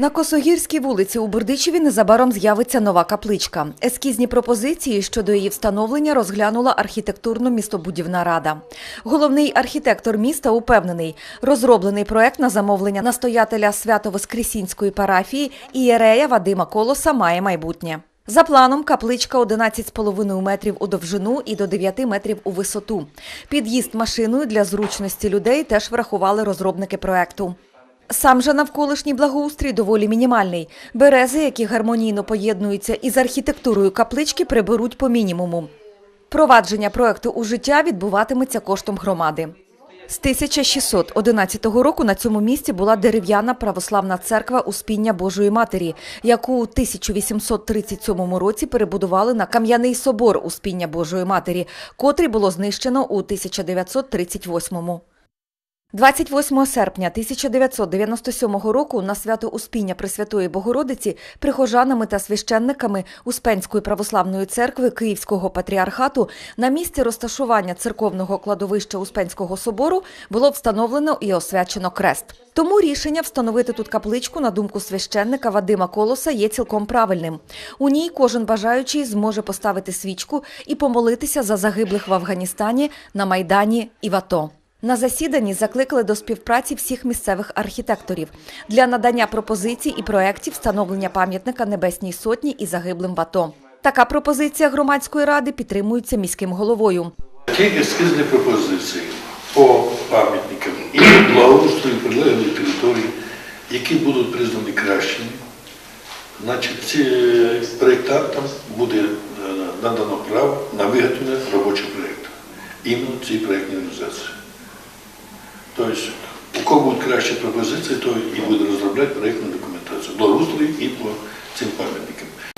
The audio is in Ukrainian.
На Косогірській вулиці у Бердичеві незабаром з'явиться нова капличка. Ескізні пропозиції щодо її встановлення розглянула архітектурно-містобудівна рада. Головний архітектор міста упевнений, розроблений проект на замовлення настоятеля Свято-Воскресінської парафії Ієрея Вадима Колоса має майбутнє. За планом, капличка 11,5 метрів у довжину і до 9 метрів у висоту. Під'їзд машиною для зручності людей теж врахували розробники проекту. Сам же навколишній благоустрій доволі мінімальний. Берези, які гармонійно поєднуються із архітектурою каплички, приберуть по мінімуму. Провадження проекту у життя відбуватиметься коштом громади. З 1611 року на цьому місці була дерев'яна православна церква Успіння Божої Матері, яку у 1837 році перебудували на кам'яний собор Успіння Божої Матері, котрий було знищено у 1938 28 серпня 1997 року на свято Успіння Пресвятої Богородиці прихожанами та священниками Успенської православної церкви Київського патріархату на місці розташування церковного кладовища Успенського собору було встановлено і освячено крест. Тому рішення встановити тут капличку, на думку священника Вадима Колоса, є цілком правильним. У ній кожен бажаючий зможе поставити свічку і помолитися за загиблих в Афганістані, на Майдані і в АТО. На засіданні закликали до співпраці всіх місцевих архітекторів для надання пропозицій і проєктів встановлення пам'ятника Небесній Сотні і загиблим в АТО. Така пропозиція громадської ради підтримується міським головою. Такі ескізні пропозиції по пам'ятникам і благоустрою прилеглої території, які будуть признані кращими, значить, ці проєктантам буде е, надано право на виготовлення робочого проєкту. Іменно цій проєктній організації. Тобто, у кого будуть кращі пропозиції, той і буде розробляти проєктну документацію благоустрою і по цим пам'ятникам.